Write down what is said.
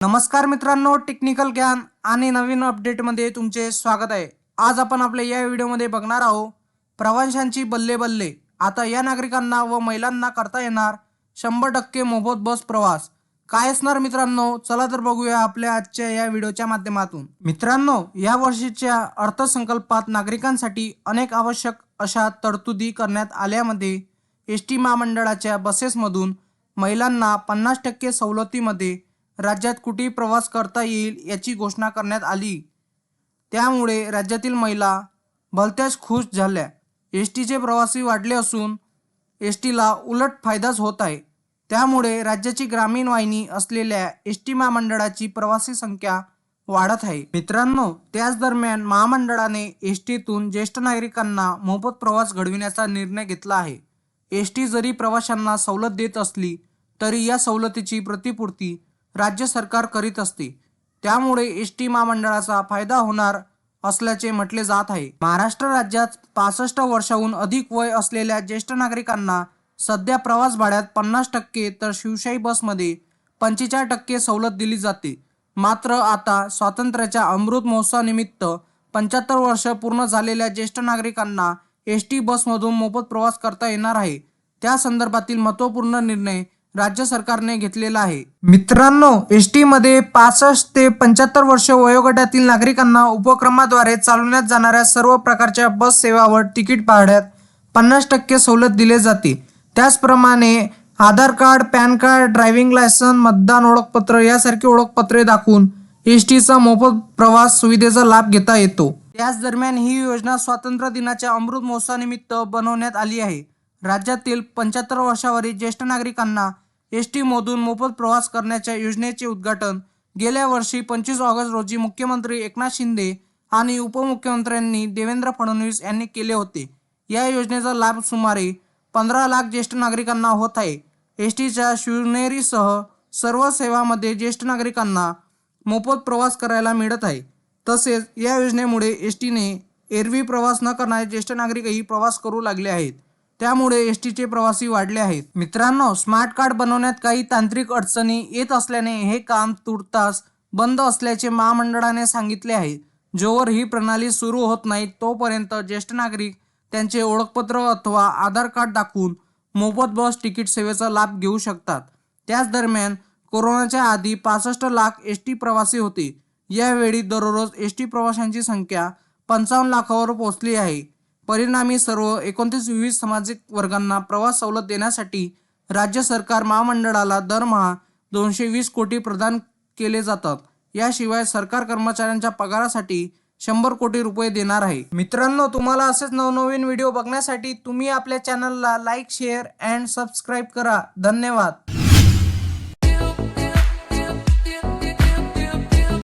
नमस्कार मित्रांनो टेक्निकल ज्ञान आणि नवीन अपडेटमध्ये तुमचे स्वागत आहे. आज आपण आपल्या या व्हिडिओमध्ये बघणार आहोत प्रवाशांची बल्ले बल्ले. आता या नागरिकांना व महिलांना करता येणार शंभर टक्के मोफत बस प्रवास. काय असणार मित्रांनो चला तर बघूया आपल्या आजच्या या व्हिडिओच्या माध्यमातून. मित्रांनो या वर्षीच्या अर्थसंकल्पात नागरिकांसाठी अनेक आवश्यक अशा तरतुदी करण्यात आल्यामध्ये एस टी महामंडळाच्या बसेसमधून महिलांना पन्नास टक्के सवलतीमध्ये राज्यात कुठेही प्रवास करता येईल याची घोषणा करण्यात आली. त्यामुळे राज्यातील महिला भलत्याच खुश झाल्या. एस टीचे प्रवासी वाढले असून एस टीला उलट फायदाच होत आहे. त्यामुळे राज्याची ग्रामीण वाहिनी असलेल्या एस टी महामंडळाची प्रवासी संख्या वाढत आहे. मित्रांनो त्याच दरम्यान महामंडळाने एस टीतून ज्येष्ठ नागरिकांना मोफत प्रवास घडविण्याचा निर्णय घेतला आहे. एस टी जरी प्रवाशांना सवलत देत असली तरी या सवलतीची प्रतिपूर्ती राज्य सरकार करीत असते. त्यामुळे एस टी महामंडळाचा फायदा होणार असल्याचे म्हटले जात आहे. महाराष्ट्र राज्यात पासष्ट वर्षाहून अधिक वय असलेल्या ज्येष्ठ नागरिकांना सध्या प्रवास भाड्यात पन्नास टक्के तर शिवशाही बसमध्ये पंचेचाळीस टक्के सवलत दिली जाते. मात्र आता स्वातंत्र्याच्या अमृत महोत्सवानिमित्त पंच्याहत्तर वर्ष पूर्ण झालेल्या ज्येष्ठ नागरिकांना एस टी बसमधून मोफत प्रवास करता येणार आहे. त्या संदर्भातील महत्त्वपूर्ण निर्णय राज्य सरकारने घेतलेला आहे. मित्रांनो एस टी मध्ये पासष्ट ते पंच्याहत्तर वर्ष वयोगटातील नागरिकांना उपक्रमाद्वारे चालवण्यात जाणाऱ्या सर्व प्रकारच्या बस सेवावर तिकीट भाड्यात पन्नास टक्के सवलत दिले जाते. त्याचप्रमाणे Aadhaar card PAN card driving licence मतदान ओळखपत्र यासारखी ओळखपत्रे दाखवून एस टीचा मोफत प्रवास सुविधेचा लाभ घेता येतो. त्याच दरम्यान ही योजना स्वातंत्र्य दिनाच्या अमृत महोत्सवानिमित्त बनवण्यात आली आहे. राज्यातील पंच्याहत्तर वर्षावरील ज्येष्ठ नागरिकांना एस टीमधून मोफत प्रवास करण्याच्या योजनेचे उद्घाटन. गेल्या वर्षी पंचवीस ऑगस्ट रोजी मुख्यमंत्री एकनाथ शिंदे आणि उपमुख्यमंत्र्यांनी देवेंद्र फडणवीस यांनी केले होते. या योजनेचा लाभ सुमारे पंधरा लाख ज्येष्ठ नागरिकांना होत आहे. एस टीच्या शिवनेरीसह सर्व सेवामध्ये ज्येष्ठ नागरिकांना मोफत प्रवास करायला मिळत आहे. तसेच या योजनेमुळे एस टीने एरवी प्रवास न करणारे ज्येष्ठ नागरिकही प्रवास करू लागले आहेत. त्यामुळे एस टीचे प्रवासी वाढले आहेत. मित्रांनो स्मार्ट कार्ड बनवण्यात काही तांत्रिक अडचणी येत असल्याने हे काम तुर्तास बंद असल्याचे महामंडळाने सांगितले आहे. जोवर ही प्रणाली सुरू होत नाही तोपर्यंत ज्येष्ठ नागरिक त्यांचे ओळखपत्र अथवा आधार कार्ड दाखवून मोफत बस तिकीट सेवेचा लाभ घेऊ शकतात. त्याच दरम्यान कोरोनाच्या आधी पासष्ट लाख एस टी प्रवासी होते. यावेळी दररोज एस टी प्रवाशांची संख्या पंचावन्न लाखावर पोहोचली आहे. परिणामी सर्व एकोणतीस विविध सामाजिक वर्गांना प्रवास सवलत देण्यासाठी राज्य सरकार महामंडळाला दरमहा दोनशे वीस कोटी प्रदान केले जातात. याशिवाय सरकार कर्मचाऱ्यांच्या पगारासाठी शंभर कोटी रुपये देणार आहे. मित्रांनो तुम्हाला असेच नवनवीन व्हिडिओ बघण्यासाठी तुम्ही आपल्या चॅनलला लाईक शेअर अँड सबस्क्राईब करा. धन्यवाद.